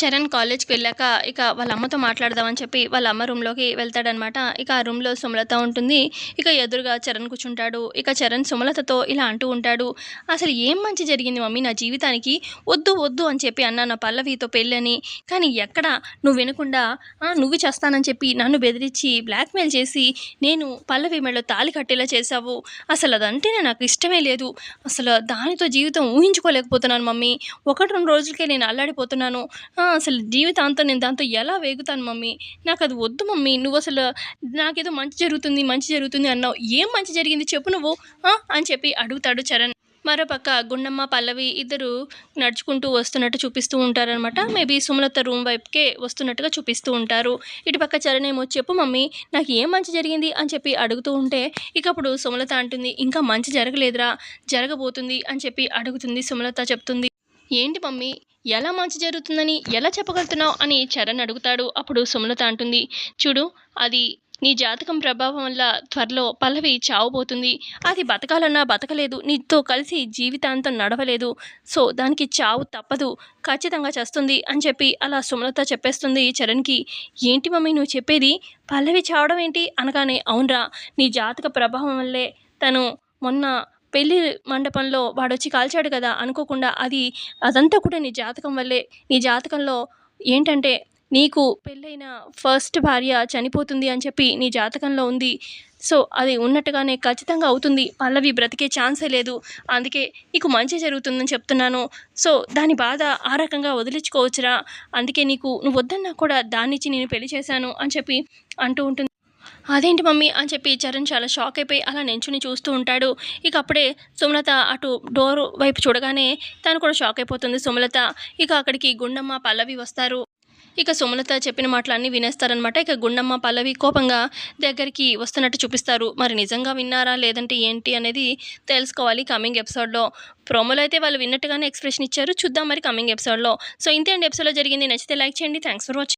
చరణ్ కాలేజ్కి వెళ్ళాక ఇక వాళ్ళ అమ్మతో మాట్లాడదామని చెప్పి వాళ్ళ అమ్మ రూమ్లోకి వెళ్తాడనమాట. ఇక ఆ రూమ్లో సుమలత ఉంటుంది. ఇక ఎదురుగా చరణ్ కూర్చుంటాడు. ఇక చరణ్ సుమలతతో ఇలా అంటూ ఉంటాడు. అసలు ఏం మంచి జరిగింది మమ్మీ నా జీవితానికి? వద్దు వద్దు అని చెప్పి అన్న నా పల్లవితో పెళ్ళని. కానీ ఎక్కడ? నువ్వు వినకుండా నువ్వు చేస్తానని చెప్పి నన్ను బెదిరించి బ్లాక్మెయిల్ చేసి నేను పల్లవి మెడలో తాళి కట్టేలా చేశావు. అసలు అదంటేనే నాకు ఇష్టమే లేదు. అసలు దానితో జీవితం ఊహించుకోలేకపోతున్నాను మమ్మీ. ఒకటి రెండు రోజులకే నేను అల్లాడిపోతున్నాను. అసలు జీవితాంతం నేను దాంతో ఎలా వేగుతాను మమ్మీ? నాకు అది వద్దు మమ్మీ. నువ్వు అసలు నాకేదో మంచి జరుగుతుంది మంచి జరుగుతుంది అన్నావు. ఏం మంచి జరిగింది చెప్పు నువ్వు. అని చెప్పి అడుగుతాడు చరణ్. మరోపక్క గుండమ్మ పల్లవి ఇద్దరు నడుచుకుంటూ వస్తున్నట్టు చూపిస్తూ ఉంటారనమాట మేబీ సుమలత రూమ్ వైపుకే వస్తున్నట్టుగా చూపిస్తూ ఉంటారు. ఇటుపక్క చరణ్ ఏమో చెప్పు మమ్మీ నాకు ఏం మంచి జరిగింది? అని చెప్పి అడుగుతూ ఉంటే ఇక అప్పుడు సుమలత అంటుంది ఇంకా మంచి జరగలేదురా జరగబోతుంది అని చెప్పి అడుగుతుంది సుమలత చెప్తుంది. ఏంటి మమ్మీ? ఎలా మంచి జరుగుతుందని ఎలా చెప్పగలుగుతున్నావు అని చరణ్ అడుగుతాడు. అప్పుడు సుమలత అంటుంది చూడు అది నీ జాతకం ప్రభావం వల్ల త్వరలో పల్లవి చావుపోతుంది అది బతకాలన్నా బతకలేదు. నీతో కలిసి జీవితాంతం నడవలేదు. సో దానికి చావు తప్పదు. ఖచ్చితంగా చేస్తుంది అని చెప్పి అలా సుమలత చెప్పేస్తుంది చరణ్కి. ఏంటి మమ్మీ నువ్వు చెప్పేది? పల్లవి చావడం ఏంటి? అనగానే అవునరా నీ జాతక ప్రభావం వల్లే తను మొన్న పెళ్ళి మండపంలో వాడొచ్చి కాల్చాడు కదా అనుకోకుండా అది అదంతా కూడా నీ జాతకం వల్లే. నీ జాతకంలో ఏంటంటే నీకు పెళ్ళైన ఫస్ట్ భార్య చనిపోతుంది అని చెప్పి నీ జాతకంలో ఉంది. సో అది ఉన్నట్టుగానే ఖచ్చితంగా అవుతుంది. పల్లవి బ్రతికే ఛాన్సే లేదు. అందుకే నీకు మంచి జరుగుతుందని చెప్తున్నాను. సో దాని బాధ ఆ రకంగా వదిలించుకోవచ్చురా. అందుకే నీకు నువ్వు వద్దన్నా కూడా దాన్నిచ్చి నేను పెళ్ళి చేశాను అని చెప్పి అంటూ ఉంటుంది. అదేంటి మమ్మీ అని చెప్పి చరణ్ చాలా షాక్ అయిపోయి అలా నించుని చూస్తూ ఉంటాడు. ఇక అప్పుడే సుమలత అటు డోర్ వైపు చూడగానే తను కూడా షాక్ అయిపోతుంది సుమలత. ఇక అక్కడికి గుండమ్మ పల్లవి వస్తారు. ఇక సుమలత చెప్పిన మాటలన్నీ వినేస్తారనమాట ఇక గుండమ్మ పల్లవి కోపంగా దగ్గరికి వస్తున్నట్టు చూపిస్తారు. మరి నిజంగా విన్నారా లేదంటే ఏంటి అనేది తెలుసుకోవాలి కమింగ్ ఎపిసోడ్లో ప్రోమోలో అయితే వాళ్ళు విన్నట్టుగానే ఎక్స్ప్రెషన్ ఇచ్చారు. చూద్దాం మరి కమింగ్ ఎపిసోడ్లో సో ఇంతే అండి ఎపిసోడ్లో జరిగింది. నచ్చితే లైక్ చేయండి. Thanks for watching